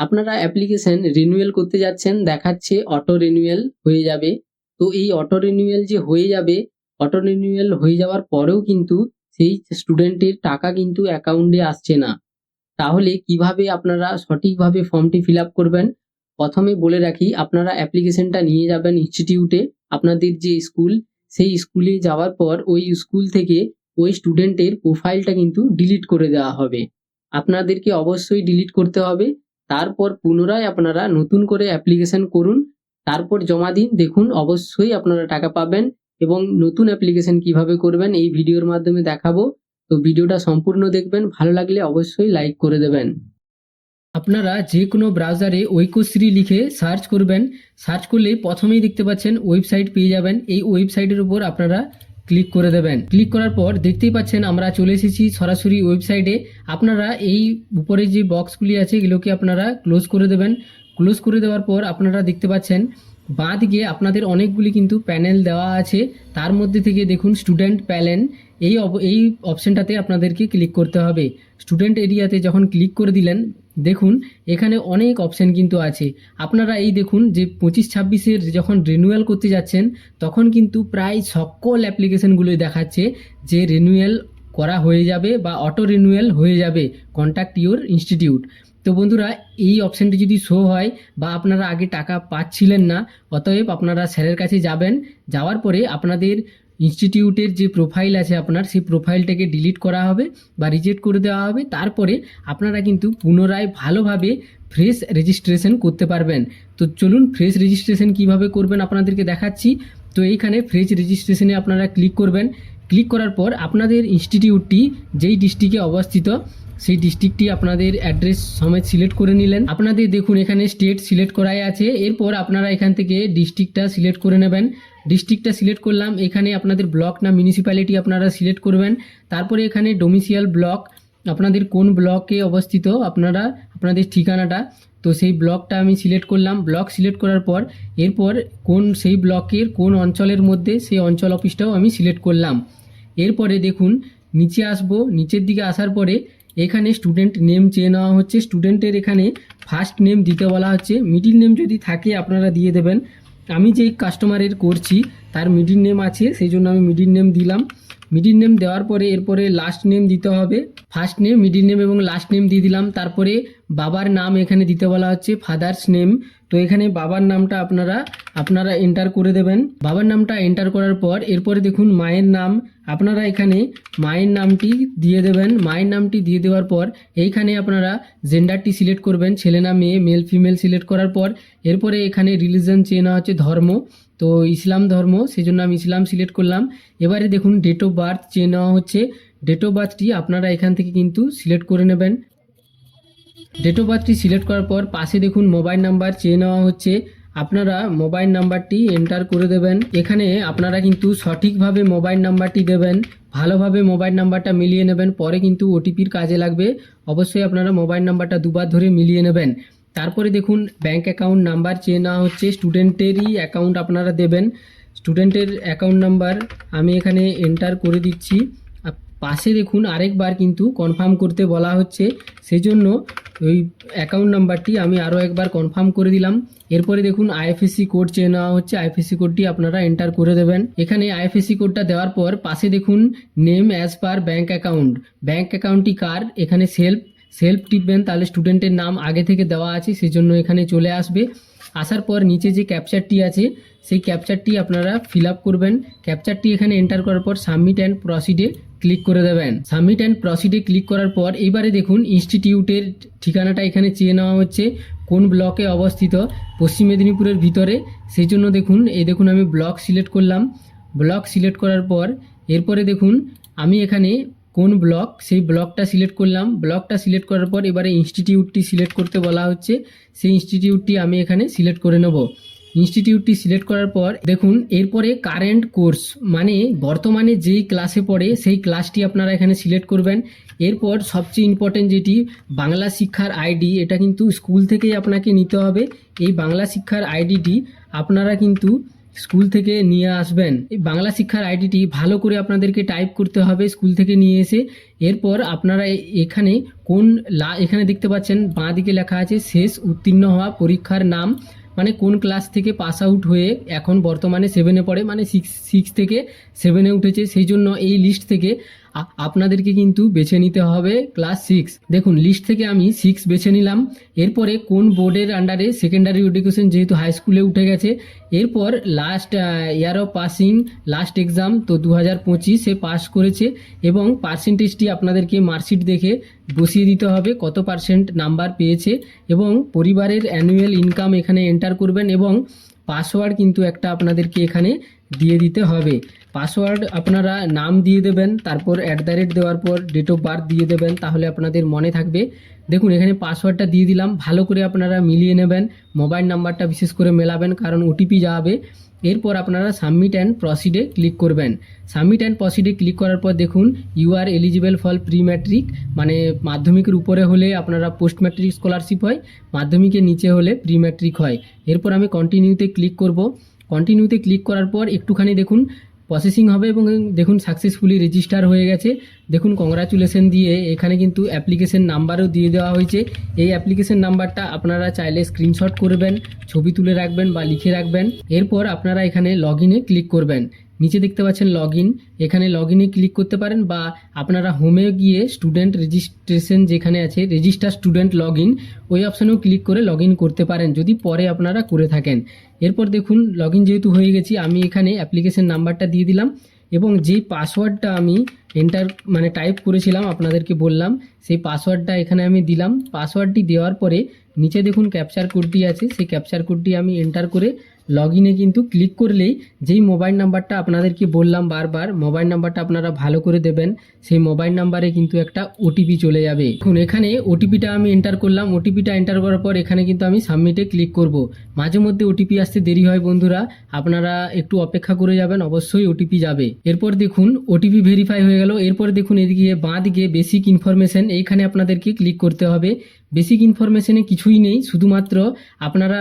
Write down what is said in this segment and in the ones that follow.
আপনারা application renewal করতে যাচ্ছেন, দেখাচ্ছে অটো রিনিউয়াল হয়ে যাবে। তো এই অটো রিনিউয়াল যে হয়ে যাবে অটো রিনিউয়াল হয়ে যাওয়ার পরেও কিন্তু সেই স্টুডেন্টের টাকা কিন্তু অ্যাকাউন্টে আসছে না। তাহলে কীভাবে আপনারা সঠিকভাবে ফর্মটি ফিল আপ করবেন? প্রথমে বলে রাখি, আপনারা অ্যাপ্লিকেশনটা নিয়ে যাবেন ইনস্টিটিউটে আপনাদের যে স্কুল সেই স্কুলে যাওয়ার পর ওই স্কুল থেকে ওই স্টুডেন্টের প্রোফাইলটা কিন্তু ডিলিট করে দেওয়া হবে। আপনাদেরকে অবশ্যই ডিলিট করতে হবে। তারপর পুনরায় আপনারা নতুন করে অ্যাপ্লিকেশন করুন। তারপর জমা দিন। দেখুন, অবশ্যই আপনারা টাকা পাবেন এবং নতুন অ্যাপ্লিকেশন কীভাবে করবেন এই ভিডিওর মাধ্যমে দেখাবো। তো ভিডিওটা সম্পূর্ণ দেখবেন। ভালো লাগলে অবশ্যই লাইক করে দেবেন। আপনারা যে কোনো ব্রাউজারে ঐক্যশ্রী লিখে সার্চ করবেন। সার্চ করলে প্রথমেই দেখতে পাচ্ছেন ওয়েবসাইট পেয়ে যাবেন। এই ওয়েবসাইটের উপর আপনারা ক্লিক করে দেবেন। ক্লিক করার পর দেখতেই পাচ্ছেন আমরা চলে এসেছি সরাসরি ওয়েবসাইটে আপনারা এই উপরে যে বক্সগুলি আছে, এগুলোকে আপনারা ক্লোজ করে দেবেন। ক্লোজ করে দেওয়ার পর আপনারা দেখতে পাচ্ছেন বাঁ দিকে আপনাদের অনেকগুলি কিন্তু প্যানেল দেওয়া আছে। তার মধ্যে থেকে দেখুন স্টুডেন্ট প্যানেল এই এই অপশনটাতে আপনাদেরকে ক্লিক করতে হবে। স্টুডেন্ট এরিয়াতে যখন ক্লিক করে দিলেন দেখুন, এখানে অনেক অপশন কিন্তু আছে। আপনারা এই দেখুন যে পঁচিশ ছাব্বিশের যখন রিনিউয়াল করতে যাচ্ছেন, তখন কিন্তু প্রায় সকল অ্যাপ্লিকেশনগুলোই দেখাচ্ছে যে রিনিউয়াল করা হয়ে যাবে বা অটো রিনিউয়াল হয়ে যাবে কন্ট্যাক্ট ইউর ইনস্টিটিউট তো বন্ধুরা, এই অপশানটি যদি শো হয় বা আপনারা আগে টাকা পাচ্ছিলেন না, অতএব আপনারা স্যারের কাছে যাবেন, যাওয়ার পরে আপনাদের ইনস্টিটিউটের যে প্রোফাইল আছে আপনার, সেই প্রোফাইলটাকে ডিলিট করা হবে বা রিজেক্ট করে দেওয়া হবে। তারপরে আপনারা কিন্তু পুনরায় ভালোভাবে ফ্রেশ রেজিস্ট্রেশন করতে পারবেন। তো চলুন ফ্রেশ রেজিস্ট্রেশন কীভাবে করবেন আপনাদেরকে দেখাচ্ছি। তো এইখানে ফ্রেশ রেজিস্ট্রেশনে আপনারা ক্লিক করবেন। ক্লিক করার পর আপনাদের ইনস্টিটিউটটি যেই ডিস্ট্রিক্টে অবস্থিত সেই ডিস্ট্রিক্টটি আপনাদের অ্যাড্রেস সমেত সিলেক্ট করে নিলেন। আপনাদের দেখুন, এখানে স্টেট সিলেক্ট করাই আছে। এরপর আপনারা এখান থেকে ডিস্ট্রিক্টটা সিলেক্ট করে নেবেন। ডিস্ট্রিক্টটা সিলেক্ট করলাম, এখানে আপনাদের ব্লক না মিউনিসিপ্যালিটি আপনারা সিলেক্ট করবেন। তারপরে এখানে ডোমিসিয়াল ব্লক আপনাদের কোন ব্লকে অবস্থিত, আপনারা, আপনাদের ঠিকানাটা। তো সেই ব্লকটা আমি সিলেক্ট করলাম। ব্লক সিলেক্ট করার পর, এরপর কোন, সেই ব্লকের কোন অঞ্চলের মধ্যে, সেই অঞ্চল অফিসটাও আমি সিলেক্ট করলাম। এরপরে দেখুন নিচে আসব, নিচের দিকে আসার পরে এখানে স্টুডেন্ট নেম চেয়ে নেওয়া হচ্ছে। স্টুডেন্টের এখানে ফার্স্ট নেম দিতে বলা হচ্ছে। মিডিল নেম যদি থাকে আপনারা দিয়ে দেবেন। আমি যেই কাস্টমারের করছি, তার মিডিল নেম আছে সেই জন্য আমি মিডিল নেম দিলাম। মিডিল নেম দেওয়ার পরে এরপরে লাস্ট নেম দিতে হবে। ফার্স্ট নেম মিডিল নেম এবং লাস্ট নেম দিয়ে দিলাম। তারপরে বাবার নাম এখানে দিতে বলা হচ্ছে। ফাদার্স নেম তো এখানে বাবার নামটা আপনারা আপনারা এন্টার করে দেবেন। বাবার নামটা এন্টার করার পর এরপরে দেখুন মায়ের নাম। আপনারা এখানে মায়ের নামটি দিয়ে দেবেন। মায়ের নামটি দিয়ে দেওয়ার পর এইখানে আপনারা জেন্ডারটি সিলেক্ট করবেন। ছেলে না মেয়ে মেল ফিমেল সিলেক্ট করার পর এরপরে এখানে রিলিজন চেয়ে নেওয়া হচ্ছে ধর্ম। তো ইসলাম ধর্ম সেই জন্য আমি ইসলাম সিলেক্ট করলাম। এবারে দেখুন ডেট অফ বার্থ চেয়ে নেওয়া হচ্ছে। ডেট অফ বার্থটি আপনারা এখান থেকে কিন্তু সিলেক্ট করে নেবেন। ডেট অফ বার্থটি সিলেক্ট করার পর পাশে দেখুন মোবাইল নাম্বার চেয়ে নেওয়া হচ্ছে। আপনারা মোবাইল নাম্বারটি এন্টার করে দেবেন। এখানে আপনারা কিন্তু সঠিকভাবে মোবাইল নাম্বারটি দেবেন। ভালোভাবে মোবাইল নাম্বারটা মিলিয়ে নেবেন। পরে কিন্তু ওটিপির কাজে লাগবে। অবশ্যই আপনারা মোবাইল নাম্বারটা দুবার ধরে মিলিয়ে নেবেন। তারপরে দেখুন ব্যাংক অ্যাকাউন্ট নাম্বার চেয়ে নেওয়া হচ্ছে। স্টুডেন্টেরই অ্যাকাউন্ট আপনারা দেবেন। স্টুডেন্টের অ্যাকাউন্ট নাম্বার আমি এখানে এন্টার করে দিচ্ছি। পাশে দেখুন আরেকবার কিন্তু কনফার্ম করতে বলা হচ্ছে। সেই জন্য ওই অ্যাকাউন্ট নাম্বারটি আমি আরও একবার কনফার্ম করে দিলাম। এরপরে দেখুন আইএফএসসি কোড চেয়ে নেওয়া হচ্ছে। আইএফএসসি কোডটি আপনারা এন্টার করে দেবেন। এখানে আইএফএসসি কোডটা দেওয়ার পর পাশে দেখুন name as per bank account bank অ্যাকাউন্টটি কার? এখানে সেলফ সেলফ টিপবেন তাহলে স্টুডেন্টের নাম আগে থেকে দেওয়া আছে সেই জন্য এখানে চলে আসবে। আসার পর নিচে যে ক্যাপচারটি আছে, সেই ক্যাপচারটি আপনারা ফিল আপ করবেন। ক্যাপচারটি এখানে এন্টার করার পর সাবমিট অ্যান্ড প্রসিডে ক্লিক করে দেবেন। সাবমিট অ্যান্ড প্রসিডে ক্লিক করার পর এবারে দেখুন ইনস্টিটিউটের ঠিকানাটা এখানে চেয়ে নেওয়া হচ্ছে। কোন ব্লকে অবস্থিত? পশ্চিম মেদিনীপুরের ভিতরে। সেই জন্য দেখুন, এই দেখুন আমি ব্লক সিলেক্ট করলাম। ব্লক সিলেক্ট করার পর এরপরে দেখুন, আমি এখানে কোন ব্লক সেই ব্লকটা সিলেক্ট করলাম। ব্লকটা সিলেক্ট করার পর এবারে ইনস্টিটিউটটি সিলেক্ট করতে বলা হচ্ছে। সেই ইনস্টিটিউটটি আমি এখানে সিলেক্ট করে নেব। ইনস্টিটিউটটি সিলেক্ট করার পর, দেখুন, এরপরে কারেন্ট কোর্স মানে বর্তমানে যেই ক্লাসে পড়ে, সেই ক্লাসটি আপনারা এখানে সিলেক্ট করবেন। এরপর সবচেয়ে ইম্পর্টেন্ট যেটি, বাংলা শিক্ষার আইডি, এটা কিন্তু স্কুল থেকেই আপনাকে নিতে হবে। এই বাংলা শিক্ষার আইডিটি আপনারা কিন্তু স্কুল থেকে নিয়ে আসবেন। এই বাংলা শিক্ষার আইডিটি ভালো করে আপনাদেরকে টাইপ করতে হবে স্কুল থেকে নিয়ে এসে। এরপর আপনারা এখানে কোন লা এখানে দেখতে পাচ্ছেন বাঁ দিকে লেখা আছে, শেষ উত্তীর্ণ হওয়া পরীক্ষার নাম। মানে কোন ক্লাস থেকে পাস আউট হয়ে এখন বর্তমানে সেভেনে পড়ে মানে সিক্স সিক্স থেকে সেভেনে উঠেছে, সেই জন্য এই লিস্ট থেকে আপনাদেরকে কিন্তু বেছে নিতে হবে ক্লাস সিক্স দেখুন লিস্ট থেকে আমি সিক্স বেছে নিলাম। এরপরে কোন বোর্ডের আন্ডারে সেকেন্ডারি এডুকেশন যেহেতু হাই স্কুলে উঠে গেছে, এরপর last year of passing last exam তো দু হাজার পঁচিশ পাস করেছে এবং পার্সেন্টেজটি আপনাদেরকে মার্কশিট দেখে বসিয়ে দিতে হবে, কত পার্সেন্ট নাম্বার পেয়েছে এবং পরিবারের অ্যানুয়াল ইনকাম এখানে এন্টার করবেন এবং পাসওয়ার্ড কিন্তু একটা আপনাদেরকে এখানে দিয়ে দিতে হবে। পাসওয়ার্ড আপনারা নাম দিয়ে দেবেন, তারপর অ্যাট দ্য রেট দেওয়ার পর ডেট অফ বার্থ দিয়ে দেবেন, তাহলে আপনাদের মনে থাকবে। দেখুন, এখানে পাসওয়ার্ডটা দিয়ে দিলাম, ভালো করে আপনারা মিলিয়ে নেবেন মোবাইল নাম্বারটা বিশেষ করে মেলাবেন, কারণ ওটিপি যাবে এরপর আপনারা সাবমিট অ্যান্ড প্রসিডে ক্লিক করবেন। সাবমিট অ্যান্ড প্রসিডে ক্লিক করার পর দেখুন you are eligible for pre matric মানে মাধ্যমিকের উপরে হলে আপনারা পোস্ট ম্যাট্রিক স্কলারশিপ হয়, মাধ্যমিকের নিচে হলে প্রি ম্যাট্রিক হয়। এরপর আমি কন্টিনিউতে ক্লিক করব। কন্টিনিউতে ক্লিক করার পর একটুখানি দেখুন প্রসেসিং হবে এবং দেখুন সাকসেসফুলি রেজিস্টার হয়ে গেছে। দেখুন কংগ্রাচুলেশন দিয়ে এখানে কিন্তু অ্যাপ্লিকেশন নাম্বারও দিয়ে দেওয়া হয়েছে। এই অ্যাপ্লিকেশন নাম্বারটা আপনারা চাইলে স্ক্রিনশট করবেন, ছবি তুলে রাখবেন বা লিখে রাখবেন। এরপর আপনারা এখানে লগ ক্লিক করবেন। নিচে দেখতে পাচ্ছেন লগ ইন এখানে লগ ইনে ক্লিক করতে পারেন বা আপনারা হোমে গিয়ে স্টুডেন্ট রেজিস্ট্রেশন যেখানে আছে রেজিস্টার স্টুডেন্ট লগ ইন ওই অপশানেও ক্লিক করে লগ ইন করতে পারেন, যদি পরে আপনারা করে থাকেন। এরপর দেখুন লগ ইন যেহেতু হয়ে গেছি, আমি এখানে অ্যাপ্লিকেশন নাম্বারটা দিয়ে দিলাম এবং যেই পাসওয়ার্ডটা আমি এন্টার মানে টাইপ করেছিলাম, আপনাদেরকে বললাম, সেই পাসওয়ার্ডটা এখানে আমি দিলাম। পাসওয়ার্ডটি দেওয়ার পরে নিচে দেখুন ক্যাপচার কোডটি আছে, সেই ক্যাপচার কোডটি আমি এন্টার করে লগ ইনে কিন্তু ক্লিক করলেই যেই মোবাইল নাম্বারটা আপনাদেরকে বললাম বারবার মোবাইল নাম্বারটা আপনারা ভালো করে দেবেন, সেই মোবাইল নাম্বারে কিন্তু একটা ওটিপি চলে যাবে। দেখুন, এখানে ওটিপিটা আমি এন্টার করলাম। ওটিপিটা এন্টার করার পর এখানে কিন্তু আমি সাবমিটে ক্লিক করব। মাঝে মধ্যে ওটিপি আসতে দেরি হয় বন্ধুরা, আপনারা একটু অপেক্ষা করে যাবেন, অবশ্যই ওটিপি যাবে। এরপর দেখুন ওটিপি ভেরিফাই হয়ে গেল। এরপর দেখুন, এদিকে বাঁ দিকে বেসিক ইনফরমেশন এইখানে আপনাদেরকে ক্লিক করতে হবে। বেসিক ইনফরমেশনে কিছুই নেই, শুধুমাত্র আপনারা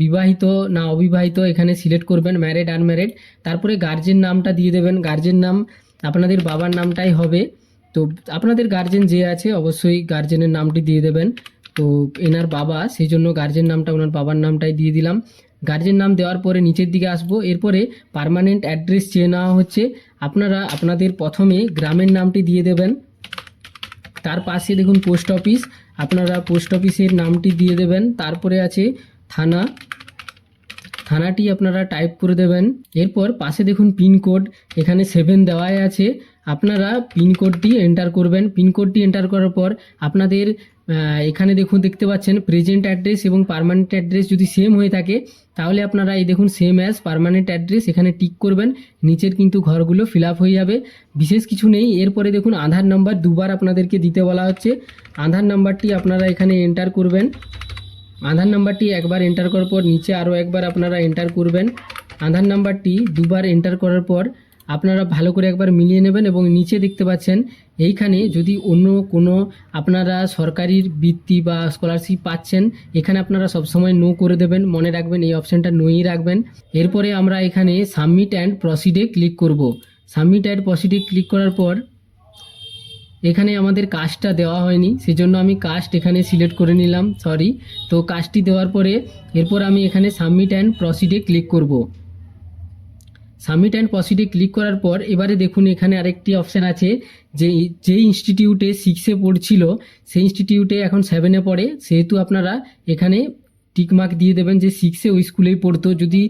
বিবাহিত না অবিবাহিত এখানে সিলেক্ট করবেন ম্যারেড আনম্যারেড তারপরে গার্জেন নামটা দিয়ে দেবেন। গার্জেন নাম, আপনাদের বাবার নামটাই হবে। তো আপনাদের গার্জেন যে আছে, অবশ্যই গার্জেনের নামটি দিয়ে দেবেন। তো এনার বাবা, সেই জন্য গার্জেন নামটা, ওনার বাবার নামটাই দিয়ে দিলাম। গার্জেন নাম দেওয়ার পরে নিচের দিকে আসব। এরপরে পার্মানেন্ট অ্যাড্রেস চেয়ে নেওয়া হচ্ছে। আপনারা, আপনাদের প্রথমে গ্রামের নামটি দিয়ে দেবেন। তার পাশে দেখুন পোস্ট অফিস আপনারা পোস্ট অফিসের নামটি দিয়ে দেবেন। তারপরে আছে থানা। থানাটি আপনারা টাইপ করে দেবেন। এরপর পাশে দেখুন পিনকোড এখানে সেভেন দেওয়াই আছে। আপনারা পিনকোডটি এন্টার করবেন। পিনকোডটি এন্টার করার পর আপনাদের এখানে দেখুন, দেখতে পাচ্ছেন প্রেজেন্ট অ্যাড্রেস এবং পারমানেন্ট অ্যাড্রেস যদি সেম হয়ে থাকে, তাহলে আপনারা এই দেখুন সেম অ্যাজ পার্মানেন্ট অ্যাড্রেস এখানে টিক করবেন। নিচের কিন্তু ঘরগুলো ফিল হয়ে যাবে। বিশেষ কিছু নেই। এরপরে দেখুন আধার নাম্বার দুবার আপনাদেরকে দিতে বলা হচ্ছে। আধার নাম্বারটি আপনারা এখানে এন্টার করবেন। আধার নাম্বারটি একবার এন্টার করার পর নিচে আরও একবার আপনারা এন্টার করবেন। আধার নাম্বারটি দুবার এন্টার করার পর আপনারা ভালো করে একবার মিলিয়ে নেবেন এবং নিচে দেখতে পাচ্ছেন, এইখানে যদি অন্য কোনো আপনারা সরকারি বৃত্তি বা স্কলারশিপ পাচ্ছেন, এখানে আপনারা সবসময় নো করে দেবেন। মনে রাখবেন এই অপশানটা নোই রাখবেন। এরপরে আমরা এখানে সাবমিট অ্যান্ড প্রসিডে ক্লিক করব। সাবমিট অ্যান্ড প্রসিডে ক্লিক করার পর এখানে আমাদের কাস্টটা দেওয়া হয়নি, সেজন্য আমি কাস্ট এখানে সিলেক্ট করে নিলাম সরি তো কাস্টটি দেওয়ার পরে এরপর আমি এখানে সাবমিট অ্যান্ড প্রসিডে ক্লিক করব। সাবমিট অ্যান্ড প্রসিডে ক্লিক করার পর এবারে দেখুন এখানে আরেকটি অপশান আছে, যে যে ইনস্টিটিউটে সিক্সে পড়ছিল, সেই ইনস্টিটিউটে এখন সেভেনে পড়ে। সেহেতু আপনারা এখানে টিকমার্ক দিয়ে দেবেন যে সিক্সে ওই স্কুলেই পড়তো। যদি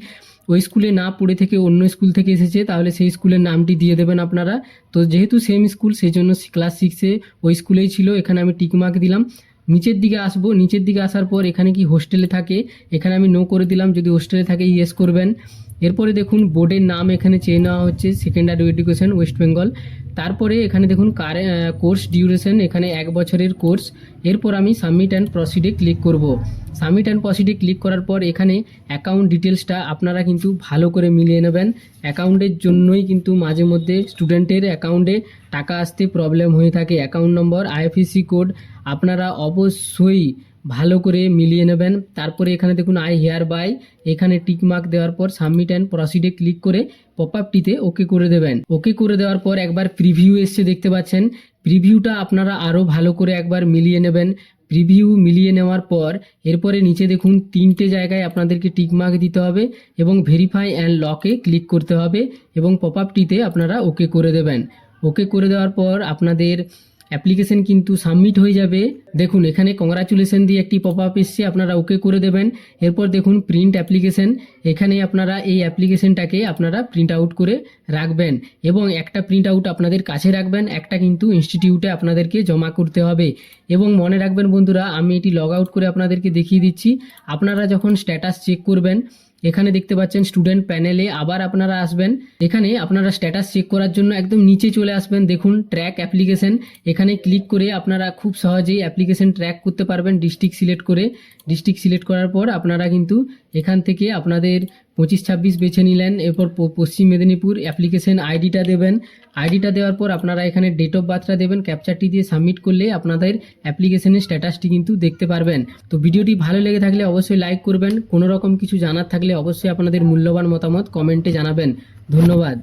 ওই স্কুলে না পড়ে থেকে অন্য স্কুল থেকে এসেছে, তাহলে সেই স্কুলের নামটি দিয়ে দেবেন আপনারা। তো যেহেতু সেম স্কুল সেই জন্য ক্লাস সিক্সে ওই স্কুলেই ছিল, এখানে আমি টিকমার্ক দিলাম। নিচের দিকে আসব। নিচের দিকে আসার পর এখানে কি হোস্টেলে থাকে, এখানে আমি নো করে দিলাম। যদি হোস্টেলে থাকে ইয়েস করবেন। এরপরে দেখুন বোর্ডের নাম এখানে চেয়ে নেওয়া হচ্ছে সেকেন্ডারি এডুকেশন ওয়েস্ট বেঙ্গল তারপরে এখানে দেখুন, কারে কোর্স ডিউরেশন এখানে এক বছরের কোর্স এরপর আমি সাবমিট অ্যান্ড প্রসিডে ক্লিক করব। সাবমিট অ্যান্ড প্রসিডে ক্লিক করার পর এখানে অ্যাকাউন্ট ডিটেলসটা আপনারা কিন্তু ভালো করে মিলিয়ে নেবেন। অ্যাকাউন্টের জন্যই কিন্তু মাঝে মধ্যে স্টুডেন্টের অ্যাকাউন্টে টাকা আসতে প্রবলেম হয়ে থাকে। অ্যাকাউন্ট নম্বর আইএফএসি কোড আপনারা অবশ্যই ভালো করে মিলিয়ে নেবেন। তারপরে এখানে দেখুন আই হেয়ার বাই এখানে টিক মার্ক দেওয়ার পর সাবমিট অ্যান্ড প্রসিডে ক্লিক করে পপ আপটিতে ওকে করে দেবেন। ওকে করে দেওয়ার পর একবার প্রিভিউ এসছে দেখতে পাচ্ছেন। প্রিভিউটা আপনারা আরও ভালো করে একবার মিলিয়ে নেবেন। প্রিভিউ মিলিয়ে নেওয়ার পর এরপরে নিচে দেখুন, তিনটে জায়গায় আপনাদেরকে টিকমার্ক দিতে হবে এবং ভেরিফাই অ্যান্ড লকে ক্লিক করতে হবে এবং পপ আপটিতে আপনারা ওকে করে দেবেন। ওকে করে দেওয়ার পর আপনাদের অ্যাপ্লিকেশন কিন্তু সাবমিট হয়ে যাবে। দেখুন, এখানে কংগ্রাচুলেশন দিয়ে একটি পপ আপ এসছে, আপনারা ওকে করে দেবেন। এরপর দেখুন প্রিন্ট অ্যাপ্লিকেশন এখানে আপনারা এই অ্যাপ্লিকেশনটাকে আপনারা প্রিন্ট আউট করে রাখবেন। এবং একটা প্রিন্ট আউট আপনাদের কাছে রাখবেন, একটা কিন্তু ইনস্টিটিউটে আপনাদেরকে জমা করতে হবে। এবং মনে রাখবেন বন্ধুরা, আমি এটি লগ আউট করে আপনাদেরকে দেখিয়ে দিচ্ছি। আপনারা যখন স্ট্যাটাস চেক করবেন এখানে দেখতে পাচ্ছেন স্টুডেন্ট প্যানেলে আবার আপনারা আসবেন। এখানে আপনারা স্ট্যাটাস চেক করার জন্য একদম নিচে চলে আসবেন। দেখুন ট্র্যাক অ্যাপ্লিকেশন এখানে ক্লিক করে আপনারা খুব সহজেই অ্যাপ্লিকেশন ট্র্যাক করতে পারবেন ডিস্ট্রিক্ট সিলেক্ট করে। ডিস্ট্রিক্ট সিলেক্ট করার পর আপনারা কিন্তু এখান থেকে আপনাদের পঁচিশ ছাব্বিশ বেছে নিলেন। এরপর পশ্চিম মেদিনীপুর অ্যাপ্লিকেশন আইডিটা দেবেন। আইডিটা দেওয়ার পর আপনারা এখানে ডেট অফ বার্থটা দেবেন। ক্যাপচারটি দিয়ে সাবমিট করলে আপনাদের অ্যাপ্লিকেশনের স্ট্যাটাসটি কিন্তু দেখতে পারবেন। তো ভিডিওটি ভালো লেগে থাকলে অবশ্যই লাইক করবেন। কোনো রকম কিছু জানার থাকলে অবশ্যই আপনাদের মূল্যবান মতামত কমেন্টে জানাবেন। ধন্যবাদ।